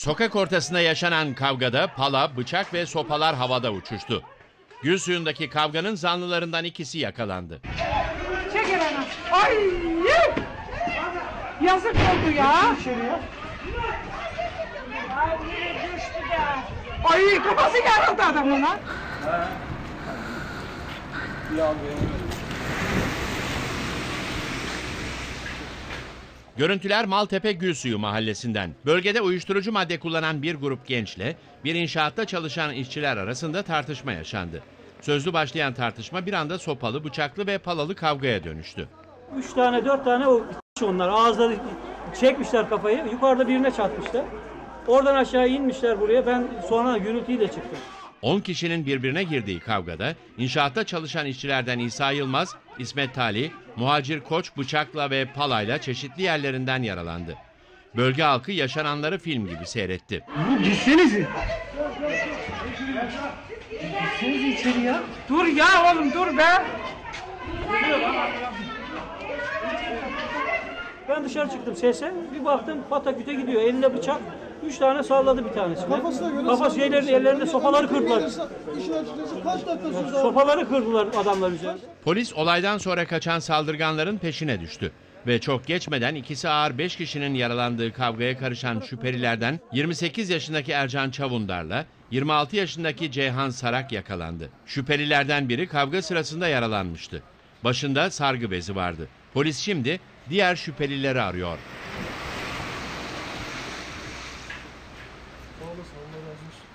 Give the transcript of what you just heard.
Sokak ortasında yaşanan kavgada pala, bıçak ve sopalar havada uçuştu. Gül suyundaki kavganın zanlılarından ikisi yakalandı. Çek elini. Ay! Yazık oldu ya. Ay kafası yarıldı adamın ha. Görüntüler Maltepe Gülsuyu mahallesinden. Bölgede uyuşturucu madde kullanan bir grup gençle bir inşaatta çalışan işçiler arasında tartışma yaşandı. Sözlü başlayan tartışma bir anda sopalı, bıçaklı ve palalı kavgaya dönüştü. Üç tane dört tane o onlar ağızları çekmişler kafayı yukarıda birine çarpmışlar. Oradan aşağı inmişler buraya ben sonra gürültüyle çıktım. 10 kişinin birbirine girdiği kavgada inşaatta çalışan işçilerden İsa Yılmaz, İsmet Tali, Muhacir Koç bıçakla ve palayla çeşitli yerlerinden yaralandı. Bölge halkı yaşananları film gibi seyretti. Dur ya oğlum dur be. Ben dışarı çıktım sese bir baktım pataküte gidiyor elinde bıçak. Üç tane salladı bir tanesini. Kafasına göre Kafası şeylerini ellerinde sopaları kırdılar. İşin açıkçası kaç dakika sürdü abi? Sopaları kırdılar adamlar üzerinde. Polis olaydan sonra kaçan saldırganların peşine düştü. Ve çok geçmeden ikisi ağır 5 kişinin yaralandığı kavgaya karışan şüphelilerden 28 yaşındaki Ercan Çavundar'la 26 yaşındaki Ceyhan Sarak yakalandı. Şüphelilerden biri kavga sırasında yaralanmıştı. Başında sargı bezi vardı. Polis şimdi diğer şüphelileri arıyor. Sağ olasın, Allah razı olsun.